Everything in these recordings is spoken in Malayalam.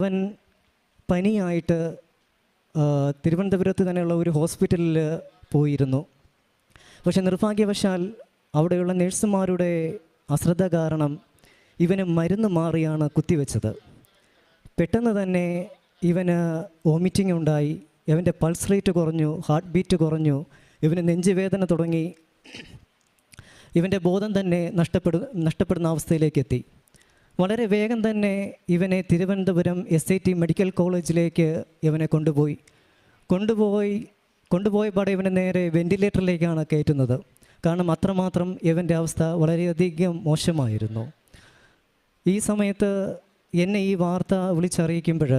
അവൻ പനിയായിട്ട് തിരുവനന്തപുരത്ത് തന്നെയുള്ള ഒരു ഹോസ്പിറ്റലിൽ പോയിരുന്നു. പക്ഷെ നിർഭാഗ്യവശാൽ അവിടെയുള്ള നഴ്സുമാരുടെ അശ്രദ്ധ കാരണം ഇവന് മരുന്ന് മാറിയാണ് കുത്തിവെച്ചത്. പെട്ടെന്ന് തന്നെ ഇവന് വോമിറ്റിംഗ് ഉണ്ടായി. ഇവന്റെ പൾസ് റേറ്റ് കുറഞ്ഞു ഹാർട്ട് ബീറ്റ് കുറഞ്ഞു ഇവന് നെഞ്ചുവേദന തുടങ്ങി. ഇവന്റെ ബോധം തന്നെ നഷ്ടപ്പെടു നഷ്ടപ്പെടുന്ന അവസ്ഥയിലേക്ക് എത്തി. വളരെ വേഗം തന്നെ ഇവനെ Thiruvananthapuram S I T medical കോളേജിലേക്ക് ഇവനെ കൊണ്ടുപോയി. കൊണ്ടുപോയി കൊണ്ടുപോയപാടെ ഇവനെ നേരെ വെന്റിലേറ്ററിലേക്കാണ് കയറ്റുന്നത്. കാരണം അത്രമാത്രം ഇവന്റെ അവസ്ഥ വളരെയധികം മോശമായിരുന്നു. ഈ സമയത്ത് എന്നെ ഈ വാർത്ത വിളിച്ചറിയിക്കുമ്പോൾ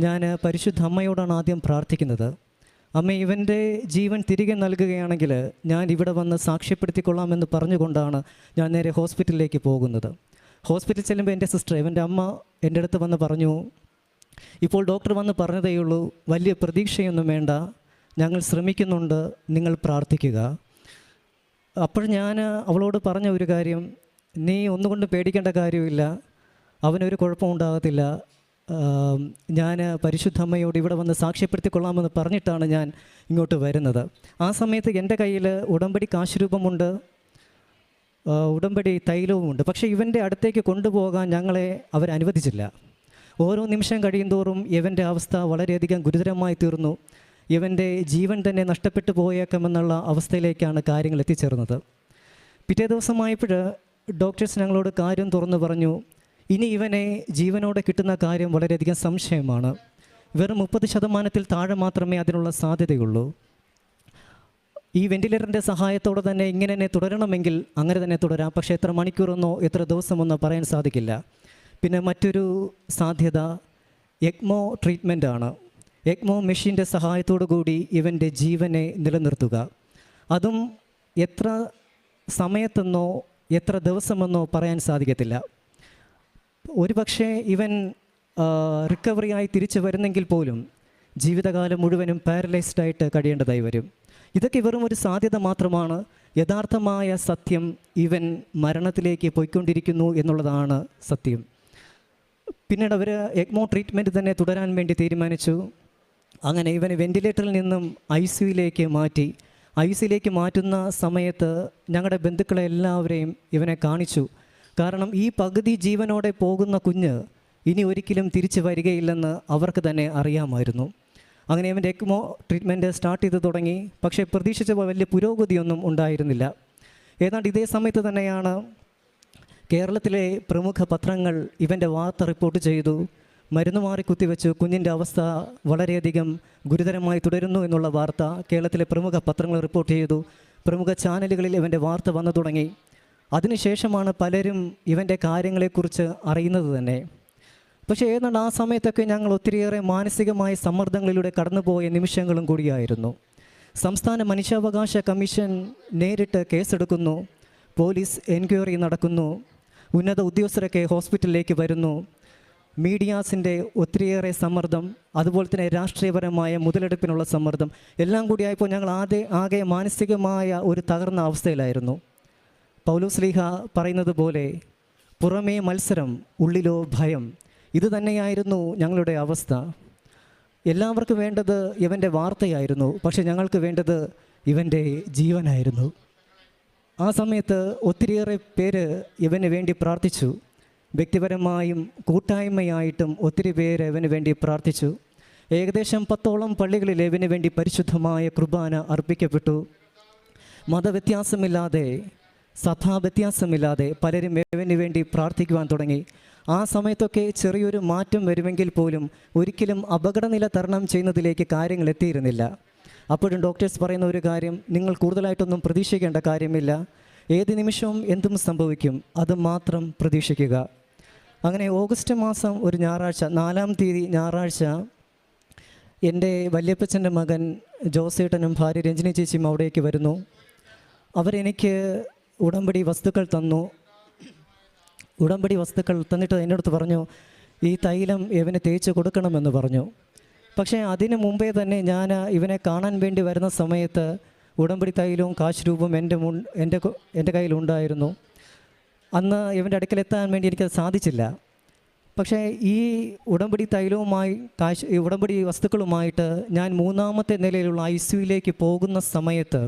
ഞാൻ പരിശുദ്ധ അമ്മയോടാണ് ആദ്യം പ്രാർത്ഥിക്കുന്നത്. അമ്മ ഇവന്റെ ജീവൻ തിരികെ നൽകുകയാണെങ്കിൽ ഞാൻ ഇവിടെ വന്ന് സാക്ഷ്യപ്പെടുത്തിക്കൊള്ളാമെന്ന് പറഞ്ഞുകൊണ്ടാണ് ഞാൻ നേരെ ഹോസ്പിറ്റലിലേക്ക് പോകുന്നത്. ഹോസ്പിറ്റലിൽ ചെല്ലുമ്പോൾ എന്റെ സിസ്റ്റർ ഇവന്റെ അമ്മ എന്റെ അടുത്ത് വന്ന് പറഞ്ഞു ഇപ്പോൾ ഡോക്ടർ വന്ന് പറഞ്ഞതേ ഉള്ളൂ വലിയ പ്രതീക്ഷയൊന്നും വേണ്ട ഞങ്ങൾ ശ്രമിക്കുന്നുണ്ട് നിങ്ങൾ പ്രാർത്ഥിക്കുക. അപ്പോൾ ഞാൻ അവളോട് പറഞ്ഞ ഒരു കാര്യം നീ ഒന്നുകൊണ്ടും പേടിക്കേണ്ട കാര്യമില്ല അവനൊരു കുഴപ്പമുണ്ടാകത്തില്ല ഞാൻ പരിശുദ്ധമ്മയോട് ഇവിടെ വന്ന് സാക്ഷ്യപ്പെടുത്തിക്കൊള്ളാമെന്ന് പറഞ്ഞിട്ടാണ് ഞാൻ ഇങ്ങോട്ട് വരുന്നത്. ആ സമയത്ത് എന്റെ കയ്യിൽ ഉടമ്പടി കാശുരൂപമുണ്ട് ഉടമ്പടി തൈലവുമുണ്ട് പക്ഷേ ഇവന്റെ അടുത്തേക്ക് കൊണ്ടുപോകാൻ ഞങ്ങളെ അവരനുവദിച്ചില്ല ഓരോ നിമിഷം കഴിയുന്തോറും ഇവന്റെ അവസ്ഥ വളരെയധികം ഗുരുതരമായി തീർന്നു. ഇവന്റെ ജീവൻ തന്നെ നഷ്ടപ്പെട്ടു പോയേക്കാമെന്നുള്ള അവസ്ഥയിലേക്കാണ് കാര്യങ്ങൾ എത്തിച്ചേർന്നത്. പിറ്റേ ദിവസമായപ്പോൾ ഡോക്ടേഴ്സ് ഞങ്ങളോട് കാര്യം തുറന്നു പറഞ്ഞു ഇനി ഇവനെ ജീവനോടെ കിട്ടുന്ന കാര്യം വളരെയധികം സംശയമാണ്. വെറും മുപ്പത് ശതമാനത്തിൽ താഴെ മാത്രമേ അതിനുള്ള സാധ്യതയുള്ളൂ. ഈ വെന്റിലേറ്ററിന്റെ സഹായത്തോടെ തന്നെ ഇങ്ങനെ തന്നെ തുടരണമെങ്കിൽ അങ്ങനെ തന്നെ തുടരാം. പക്ഷേ എത്ര മണിക്കൂറെന്നോ എത്ര ദിവസമെന്നോ പറയാൻ സാധിക്കില്ല. പിന്നെ മറ്റൊരു സാധ്യത എക്മോ ട്രീറ്റ്മെന്റ് ആണ്. എക്മോ മെഷീന്റെ സഹായത്തോടു കൂടി ഇവന്റെ ജീവനെ നിലനിർത്തുക. അതും എത്ര സമയത്തെന്നോ എത്ര ദിവസമെന്നോ പറയാൻ സാധിക്കത്തില്ല. ഒരു പക്ഷേ ഇവൻ റിക്കവറി ആയി തിരിച്ചു വരുന്നെങ്കിൽ പോലും ജീവിതകാലം മുഴുവനും പാരലൈസ്ഡ് ആയിട്ട് കഴിയേണ്ടതായി വരും. ഇതൊക്കെ വെറും ഒരു സാധ്യത മാത്രമാണ്. യഥാർത്ഥമായ സത്യം ഇവൻ മരണത്തിലേക്ക് പോയിക്കൊണ്ടിരിക്കുന്നു എന്നുള്ളതാണ് സത്യം. പിന്നീട് അവർ എക്മോ ട്രീറ്റ്മെന്റ് തന്നെ തുടരാൻ വേണ്ടി തീരുമാനിച്ചു. അങ്ങനെ ഇവനെ വെന്റിലേറ്ററിൽ നിന്നും ഐ സിയിലേക്ക് മാറ്റി. ഐ സിയിലേക്ക് മാറ്റുന്ന സമയത്ത് ഞങ്ങളുടെ ബന്ധുക്കളെ എല്ലാവരെയും ഇവനെ കാണിച്ചു. കാരണം ഈ പകുതി ജീവനോടെ പോകുന്ന കുഞ്ഞ് ഇനി ഒരിക്കലും തിരിച്ചു വരികയില്ലെന്ന് അവർക്ക് തന്നെ അറിയാമായിരുന്നു. അങ്ങനെ അവന്റെ എക്മോ ട്രീറ്റ്മെന്റ് സ്റ്റാർട്ട് ചെയ്ത് തുടങ്ങി. പക്ഷേ പ്രതീക്ഷിച്ച വലിയ പുരോഗതിയൊന്നും ഉണ്ടായിരുന്നില്ല. ഏതാണ്ട് ഇതേ സമയത്ത് തന്നെയാണ് കേരളത്തിലെ പ്രമുഖ പത്രങ്ങൾ ഇവന്റെ വാർത്ത റിപ്പോർട്ട് ചെയ്തു. മരുന്ന് മാറി കുത്തിവെച്ചു. കുഞ്ഞിന്റെ അവസ്ഥ വളരെയധികം ഗുരുതരമായി തുടരുന്നു എന്നുള്ള വാർത്ത കേരളത്തിലെ പ്രമുഖ പത്രങ്ങൾ റിപ്പോർട്ട് ചെയ്തു. പ്രമുഖ ചാനലുകളിൽ ഇവന്റെ വാർത്ത വന്നു തുടങ്ങി. അതിനുശേഷമാണ് പലരും ഇവന്റെ കാര്യങ്ങളെക്കുറിച്ച് അറിയുന്നത് തന്നെ. പക്ഷേ ഏതാണ്ട് ആ സമയത്തൊക്കെ ഞങ്ങൾ ഒത്തിരിയേറെ മാനസികമായ സമ്മർദ്ദങ്ങളിലൂടെ കടന്നുപോയ നിമിഷങ്ങളും കൂടിയായിരുന്നു. സംസ്ഥാന മനുഷ്യാവകാശ കമ്മീഷൻ നേരിട്ട് കേസെടുക്കുന്നു. പോലീസ് എൻക്വയറി നടക്കുന്നു. ഉന്നത ഉദ്യോഗസ്ഥരൊക്കെ ഹോസ്പിറ്റലിലേക്ക് വരുന്നു. മീഡിയാസിന്റെ ഒത്തിരിയേറെ സമ്മർദ്ദം അതുപോലെ തന്നെ രാഷ്ട്രീയപരമായ മുതലെടുപ്പിനുള്ള സമ്മർദ്ദം എല്ലാം കൂടിയായപ്പോൾ ഞങ്ങൾ ആദ്യ ആകെ മാനസികമായ ഒരു തകർന്ന അവസ്ഥയിലായിരുന്നു. പൗലോസ്ലീഹ പറയുന്നത് പോലെ പുറമേ മത്സരം ഉള്ളിലോ ഭയം. ഇത് തന്നെയായിരുന്നു ഞങ്ങളുടെ അവസ്ഥ. എല്ലാവർക്കും വേണ്ടത് ഇവന്റെ വാർത്തയായിരുന്നു പക്ഷെ ഞങ്ങൾക്ക് വേണ്ടത് ഇവന്റെ ജീവനായിരുന്നു. ആ സമയത്ത് ഒത്തിരിയേറെ പേര് ഇവന് വേണ്ടി പ്രാർത്ഥിച്ചു. വ്യക്തിപരമായും കൂട്ടായ്മയായിട്ടും ഒത്തിരി പേര് ഇവന് വേണ്ടി പ്രാർത്ഥിച്ചു. ഏകദേശം പത്തോളം പള്ളികളിൽ ഇവന് വേണ്ടി പരിശുദ്ധമായ കുർബാന അർപ്പിക്കപ്പെട്ടു. മതവ്യത്യാസമില്ലാതെ സഭാവ്യത്യാസമില്ലാതെ പലരും ഇവന് വേണ്ടി പ്രാർത്ഥിക്കുവാൻ തുടങ്ങി. ആ സമയത്തൊക്കെ ചെറിയൊരു മാറ്റം വരുമെങ്കിൽ പോലും ഒരിക്കലും അപകടനില തരണം ചെയ്യുന്നതിലേക്ക് കാര്യങ്ങൾ എത്തിയിരുന്നില്ല. അപ്പോഴും ഡോക്ടേഴ്സ് പറയുന്ന ഒരു കാര്യം നിങ്ങൾ കൂടുതലായിട്ടൊന്നും പ്രതീക്ഷിക്കേണ്ട കാര്യമില്ല. ഏത് നിമിഷവും എന്തും സംഭവിക്കും. അത് മാത്രം പ്രതീക്ഷിക്കുക. അങ്ങനെ ഓഗസ്റ്റ് മാസം ഒരു ഞായറാഴ്ച നാലാം തീയതി ഞായറാഴ്ച എന്റെ വല്യപ്പച്ചന്റെ മകൻ ജോസേട്ടനും ഭാര്യ രഞ്ജിനി ചേച്ചിയും അവിടേക്ക് വരുന്നു. അവരെനിക്ക് ഉടമ്പടി വസ്തുക്കൾ തന്നു. ഉടമ്പടി വസ്തുക്കൾ തന്നിട്ട് എന്റെ അടുത്ത് പറഞ്ഞു ഈ തൈലം ഇവന് തേച്ച് കൊടുക്കണമെന്ന് പറഞ്ഞു. പക്ഷേ അതിന് മുമ്പേ തന്നെ ഞാൻ ഇവനെ കാണാൻ വേണ്ടി വരുന്ന സമയത്ത് ഉടമ്പടി തൈലവും കാശ് രൂപവും എന്റെ മുൻ എന്റെ എന്റെ കയ്യിലുണ്ടായിരുന്നു. അന്ന് ഇവന്റെ അടുക്കലെത്താൻ വേണ്ടി എനിക്കത് സാധിച്ചില്ല. പക്ഷേ ഈ ഉടമ്പടി തൈലവുമായി കാശ് ഉടമ്പടി വസ്തുക്കളുമായിട്ട് ഞാൻ മൂന്നാമത്തെ നിലയിലുള്ള ഐ സിയുയിലേക്ക് പോകുന്ന സമയത്ത്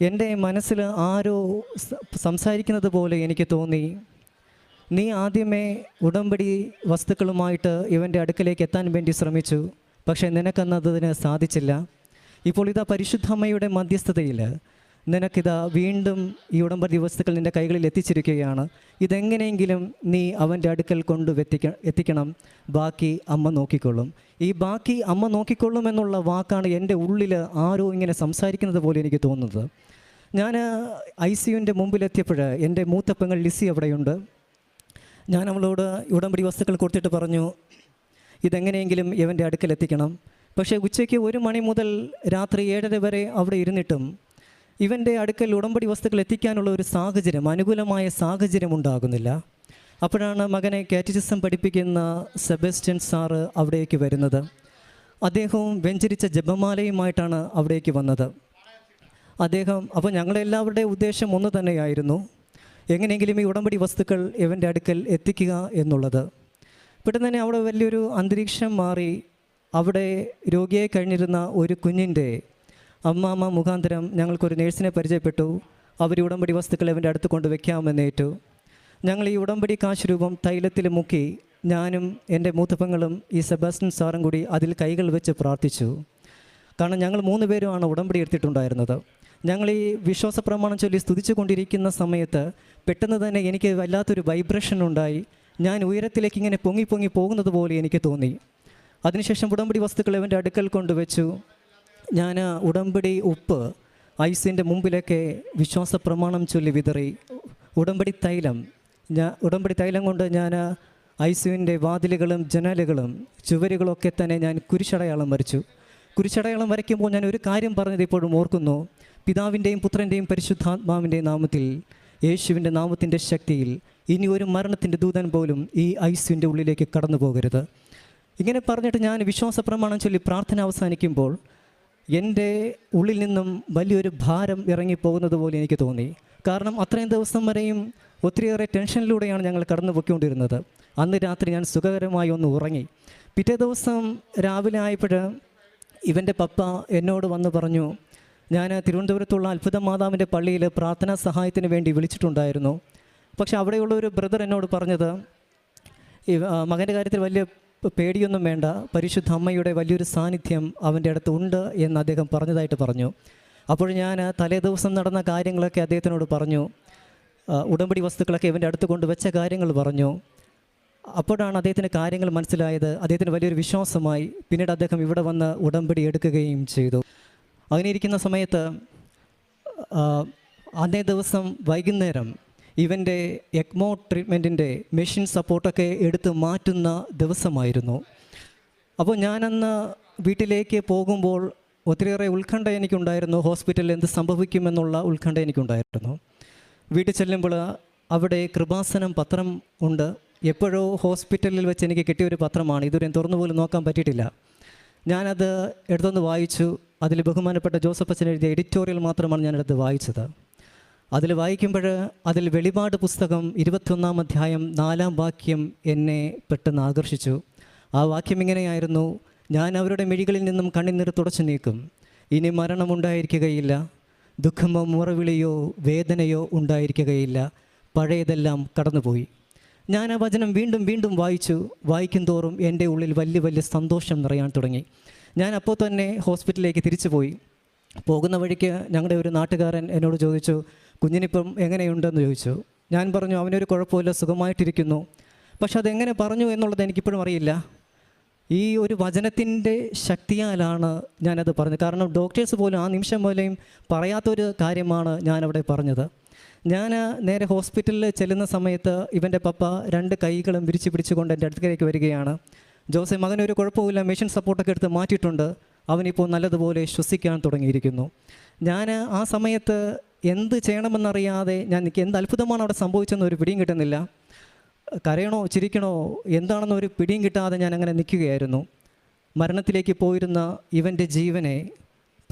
എന്റെ മനസ്സിൽ ആരോ സംസാരിക്കുന്നത് പോലെ എനിക്ക് തോന്നി. നീ ആദ്യമേ ഉടമ്പടി വസ്തുക്കളുമായിട്ട് ഇവന്റെ അടുക്കലേക്ക് എത്താൻ വേണ്ടി ശ്രമിച്ചു പക്ഷേ നിനക്കന്നതിന് സാധിച്ചില്ല. ഇപ്പോൾ ഇതാ പരിശുദ്ധമ്മയുടെ മധ്യസ്ഥതയിൽ നിനക്കിതാ വീണ്ടും ഈ ഉടമ്പടി വസ്തുക്കൾ നിന്റെ കൈകളിൽ എത്തിച്ചിരിക്കുകയാണ്. ഇതെങ്ങനെയെങ്കിലും നീ അവന്റെ അടുക്കൽ കൊണ്ട് എത്തിക്ക എത്തിക്കണം. ബാക്കി അമ്മ നോക്കിക്കൊള്ളും. ഈ ബാക്കി അമ്മ നോക്കിക്കൊള്ളും എന്നുള്ള വാക്കാണ് എന്റെ ഉള്ളിൽ ആരോ ഇങ്ങനെ സംസാരിക്കുന്നത് പോലെ എനിക്ക് തോന്നുന്നത്. ഞാൻ ഐ സിയുവിന്റെ മുമ്പിലെത്തിയപ്പോൾ എന്റെ മൂത്തപ്പങ്ങൾ ലിസി അവിടെയുണ്ട്. ഞാൻ അവളോട് ഉടമ്പടി വസ്തുക്കൾ കൊടുത്തിട്ട് പറഞ്ഞു ഇതെങ്ങനെയെങ്കിലും ഇവന്റെ അടുക്കൽ എത്തിക്കണം പക്ഷേ ഉച്ചയ്ക്ക് ഒരു മണി മുതൽ രാത്രി ഏഴര വരെ അവിടെ ഇരുന്നിട്ടും ഇവന്റെ അടുക്കൽ ഉടമ്പടി വസ്തുക്കൾ എത്തിക്കാനുള്ള ഒരു സാഹചര്യം അനുകൂലമായ സാഹചര്യം ഉണ്ടാകുന്നില്ല. അപ്പോഴാണ് മകനെ കാറ്ററ്റിസം പഠിപ്പിക്കുന്ന സെബസ്റ്റ്യൻ സാറ് അവിടേക്ക് വരുന്നത്. അദ്ദേഹവും വെഞ്ചരിച്ച ജപമാലയുമായിട്ടാണ് അവിടേക്ക് വന്നത്. അദ്ദേഹം അപ്പോൾ ഞങ്ങളെല്ലാവരുടെ ഉദ്ദേശം ഒന്ന് തന്നെയായിരുന്നു. എങ്ങനെയെങ്കിലും ഈ ഉടമ്പടി വസ്തുക്കൾ ഇവന്റെ അടുക്കൽ എത്തിക്കുക എന്നുള്ളത്. പെട്ടെന്ന് തന്നെ അവിടെ വലിയൊരു അന്തരീക്ഷം മാറി അവിടെ രോഗിയായി കഴിഞ്ഞിരുന്ന ഒരു കുഞ്ഞിന്റെ അമ്മാമ്മ മുഖാന്തരം ഞങ്ങൾക്കൊരു നേഴ്സിനെ പരിചയപ്പെട്ടു. അവർ ഉടമ്പടി വസ്തുക്കൾ ഇവന്റെ അടുത്ത് കൊണ്ട് വയ്ക്കാമെന്നേറ്റു ഞങ്ങൾ ഈ ഉടമ്പടി കാശ് രൂപം തൈലത്തിൽ മുക്കി ഞാനും എന്റെ മൂത്തപ്പങ്ങളും ഈ സെബാസ്റ്റ്യൻ സാറും കൂടി അതിൽ കൈകൾ വെച്ച് പ്രാർത്ഥിച്ചു. കാരണം ഞങ്ങൾ മൂന്ന് പേരുമാണ് ഉടമ്പടി എടുത്തിട്ടുണ്ടായിരുന്നത്. ഞങ്ങൾ ഈ വിശ്വാസ പ്രമാണം ചൊല്ലി സ്തുതിച്ചു കൊണ്ടിരിക്കുന്ന സമയത്ത് പെട്ടെന്ന് തന്നെ എനിക്ക് വല്ലാത്തൊരു വൈബ്രേഷൻ ഉണ്ടായി. ഞാൻ ഉയരത്തിലേക്ക് ഇങ്ങനെ പൊങ്ങി പൊങ്ങി പോകുന്നത് പോലെ എനിക്ക് തോന്നി. അതിനുശേഷം ഉടമ്പടി വസ്തുക്കൾ ഇവന്റെ അടുക്കൽ കൊണ്ടുവച്ചു. ഞാൻ ഉടമ്പടി ഉപ്പ് ഐസിന്റെ മുമ്പിലൊക്കെ വിശ്വാസ പ്രമാണം ചൊല്ലി വിതറി. ഉടമ്പടി തൈലം ഞാൻ ഉടമ്പടി തൈലം കൊണ്ട് ഞാൻ ഐസുവിന്റെ വാതിലുകളും ജനലുകളും ചുവരുകളൊക്കെ തന്നെ ഞാൻ കുരിശടയാളം വരച്ചു. കുരിശടയാളം വരയ്ക്കുമ്പോൾ ഞാൻ ഒരു കാര്യം പറഞ്ഞത് ഇപ്പോഴും ഓർക്കുന്നു. പിതാവിന്റെയും പുത്രന്റെയും പരിശുദ്ധാത്മാവിന്റെയും നാമത്തിൽ യേശുവിന്റെ നാമത്തിന്റെ ശക്തിയിൽ ഇനി ഒരു മരണത്തിന്റെ ദൂതൻ പോലും ഈ ഐസുവിന്റെ ഉള്ളിലേക്ക് കടന്നു പോകരുത് ഇങ്ങനെ പറഞ്ഞിട്ട് ഞാൻ വിശ്വാസ പ്രമാണം ചൊല്ലി പ്രാർത്ഥന അവസാനിക്കുമ്പോൾ എന്റെ ഉള്ളിൽ നിന്നും വലിയൊരു ഭാരം ഇറങ്ങിപ്പോകുന്നത് പോലെ എനിക്ക് തോന്നി. കാരണം അത്രയും ദിവസം വരെയും ഒത്തിരിയേറെ ടെൻഷനിലൂടെയാണ് ഞങ്ങൾ കടന്നു പൊയ്ക്കൊണ്ടിരുന്നത് അന്ന് രാത്രി ഞാൻ സുഖകരമായി ഒന്ന് ഉറങ്ങി. പിറ്റേ ദിവസം രാവിലെ ആയപ്പോൾ ഇവന്റെ പപ്പ എന്നോട് വന്ന് പറഞ്ഞു ഞാൻ തിരുവനന്തപുരത്തുള്ള അത്ഭുത മാതാവിന്റെ പള്ളിയിൽ പ്രാർത്ഥനാ സഹായത്തിന് വേണ്ടി വിളിച്ചിട്ടുണ്ടായിരുന്നു. പക്ഷെ അവിടെയുള്ള ഒരു ബ്രദർ എന്നോട് പറഞ്ഞത് മകന്റെ കാര്യത്തിൽ വലിയ പേടിയൊന്നും വേണ്ട. പരിശുദ്ധ അമ്മയുടെ വലിയൊരു സാന്നിധ്യം അവന്റെ അടുത്ത് ഉണ്ട് എന്ന് അദ്ദേഹം പറഞ്ഞതായിട്ട് പറഞ്ഞു. അപ്പോൾ ഞാൻ തലേദിവസം നടന്ന കാര്യങ്ങളൊക്കെ അദ്ദേഹത്തിനോട് പറഞ്ഞു. ഉടമ്പടി വസ്തുക്കളൊക്കെ ഇവന്റെ അടുത്ത് കൊണ്ടുവച്ച കാര്യങ്ങൾ പറഞ്ഞു. അപ്പോഴാണ് അദ്ദേഹത്തിന് കാര്യങ്ങൾ മനസ്സിലായത്. അദ്ദേഹത്തിന് വലിയൊരു വിശ്വാസമായി. പിന്നീട് അദ്ദേഹം ഇവിടെ വന്ന് ഉടമ്പടി എടുക്കുകയും ചെയ്തു. അങ്ങനെ ഇരിക്കുന്ന സമയത്ത് അന്നേ ദിവസം വൈകുന്നേരം ഇവന്റെ എക്മോ ട്രീറ്റ്മെന്റിന്റെ മെഷീൻ സപ്പോർട്ടൊക്കെ എടുത്ത് മാറ്റുന്ന ദിവസമായിരുന്നു. അപ്പോൾ ഞാനന്ന് വീട്ടിലേക്ക് പോകുമ്പോൾ ഒത്തിരിയേറെ ഉത്കണ്ഠ എനിക്കുണ്ടായിരുന്നു. ഹോസ്പിറ്റലിൽ എന്ത് സംഭവിക്കുമെന്നുള്ള ഉത്കണ്ഠ എനിക്കുണ്ടായിരുന്നു. വീട്ടിൽ ചെല്ലുമ്പോൾ അവിടെ കൃപാസനം പത്രം ഉണ്ട്. എപ്പോഴോ ഹോസ്പിറ്റലിൽ വെച്ച് എനിക്ക് കിട്ടിയ ഒരു പത്രമാണ്. ഇതുവരെ തുറന്നു പോലും നോക്കാൻ പറ്റിയിട്ടില്ല. ഞാനത് എടുത്തൊന്ന് വായിച്ചു. അതിൽ ബഹുമാനപ്പെട്ട ജോസഫ് അച്ഛൻ എഴുതിയ എഡിറ്റോറിയൽ മാത്രമാണ് ഞാനെടുത്ത് വായിച്ചത്. അതിൽ വായിക്കുമ്പോൾ അതിൽ വെളിപാട് പുസ്തകം ഇരുപത്തൊന്നാം അധ്യായം നാലാം വാക്യം എന്നെ പെട്ടെന്ന് ആകർഷിച്ചു. ആ വാക്യം ഇങ്ങനെയായിരുന്നു. ഞാൻ അവരുടെ മിഴികളിൽ നിന്നും കണ്ണിനീർ തുടച്ചു നീക്കും. ഇനി മരണമുണ്ടായിരിക്കുകയില്ല ദുഃഖമോ മുറവിളിയോ വേദനയോ ഉണ്ടായിരിക്കുകയില്ല. പഴയതെല്ലാം കടന്നുപോയി. ഞാൻ ആ വചനം വീണ്ടും വീണ്ടും വായിച്ചു വായിക്കും തോറും എന്റെ ഉള്ളിൽ വലിയ വലിയ സന്തോഷം നിറയാൻ തുടങ്ങി. ഞാൻ അപ്പോൾ തന്നെ ഹോസ്പിറ്റലിലേക്ക് തിരിച്ചു പോയി. പോകുന്ന വഴിക്ക് ഞങ്ങളുടെ ഒരു നാട്ടുകാരൻ എന്നോട് ചോദിച്ചു കുഞ്ഞിനിപ്പം എങ്ങനെയുണ്ടെന്ന് ചോദിച്ചു. ഞാൻ പറഞ്ഞു അവനൊരു കുഴപ്പമില്ല സുഖമായിട്ടിരിക്കുന്നു. പക്ഷെ അതെങ്ങനെ പറഞ്ഞു എന്നുള്ളത് എനിക്കിപ്പോഴും അറിയില്ല. ഈ ഒരു വചനത്തിന്റെ ശക്തിയാലാണ് ഞാനത് പറഞ്ഞത്. കാരണം ഡോക്ടേഴ്സ് പോലും ആ നിമിഷം പോലെയും പറയാത്തൊരു കാര്യമാണ് ഞാനവിടെ പറഞ്ഞത്. ഞാൻ നേരെ ഹോസ്പിറ്റലിൽ ചെല്ലുന്ന സമയത്ത് ഇവന്റെ പപ്പ രണ്ട് കൈകളും വിരിച്ചു പിടിച്ചുകൊണ്ട് എന്റെ അടുത്തേക്ക് വരികയാണ്. ജോസെ മകനൊരു കുഴപ്പമില്ല മെഷീൻ സപ്പോർട്ടൊക്കെ എടുത്ത് മാറ്റിയിട്ടുണ്ട്. അവനിപ്പോൾ നല്ലതുപോലെ ശ്വസിക്കാൻ തുടങ്ങിയിരിക്കുന്നു. ഞാൻ ആ സമയത്ത് എന്ത് ചെയ്യണമെന്നറിയാതെ ഞാൻ എനിക്ക് എന്ത് അത്ഭുതമാണ് അവിടെ സംഭവിച്ചെന്ന് ഒരു പിടിയും കിട്ടുന്നില്ല. കരയണോ ചിരിക്കണോ എന്താണെന്ന് ഒരു പിടിയും കിട്ടാതെ ഞാൻ അങ്ങനെ നിൽക്കുകയായിരുന്നു. മരണത്തിലേക്ക് പോയിരുന്ന ഇവന്റെ ജീവനെ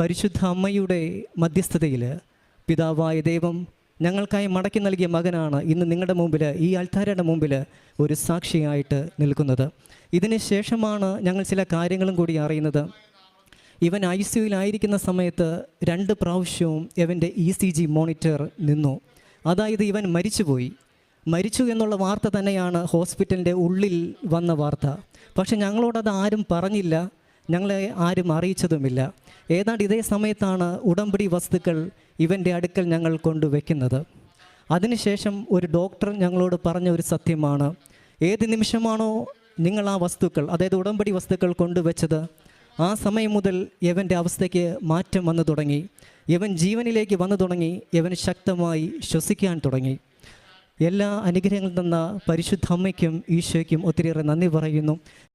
പരിശുദ്ധ അമ്മയുടെ മധ്യസ്ഥതയിൽ പിതാവായ ദൈവം ഞങ്ങൾക്കായി മടക്കി നൽകിയ മകനാണ് ഇന്ന് നിങ്ങളുടെ മുമ്പിൽ ഈ അൽത്താരയുടെ മുമ്പിൽ ഒരു സാക്ഷിയായിട്ട് നിൽക്കുന്നത്. ഇതിന് ശേഷമാണ് ഞങ്ങൾ ചില കാര്യങ്ങളും കൂടി അറിയുന്നത്. ഇവൻ ഐ സിയുലായിരിക്കുന്ന സമയത്ത് രണ്ട് പ്രാവശ്യവും ഇവന്റെ ഇ സി ജി മോണിറ്റർ നിന്നു. അതായത് ഇവൻ മരിച്ചുപോയി. മരിച്ചു എന്നുള്ള വാർത്ത തന്നെയാണ് ഹോസ്പിറ്റലിന്റെ ഉള്ളിൽ വന്ന വാർത്ത. പക്ഷെ ഞങ്ങളോടത് ആരും പറഞ്ഞില്ല. ഞങ്ങളെ ആരും അറിയിച്ചതുമില്ല. ഏതാണ്ട് ഇതേ സമയത്താണ് ഉടമ്പടി വസ്തുക്കൾ ഇവന്റെ അടുക്കൽ ഞങ്ങൾ കൊണ്ടുവയ്ക്കുന്നത്. അതിനുശേഷം ഒരു ഡോക്ടർ ഞങ്ങളോട് പറഞ്ഞ ഒരു സത്യമാണ്. ഏത് നിമിഷമാണോ നിങ്ങൾ ആ വസ്തുക്കൾ അതായത് ഉടമ്പടി വസ്തുക്കൾ കൊണ്ടുവച്ചത് ആ സമയം മുതൽ യവന്റെ അവസ്ഥയ്ക്ക് മാറ്റം വന്നു തുടങ്ങി. യവൻ ജീവനിലേക്ക് വന്നു തുടങ്ങി യവൻ ശക്തമായി ശ്വസിക്കാൻ തുടങ്ങി. എല്ലാ അനുഗ്രഹങ്ങളും തന്ന പരിശുദ്ധ അമ്മയ്ക്കും ഈശോയ്ക്കും ഒത്തിരിയേറെ നന്ദി പറയുന്നു.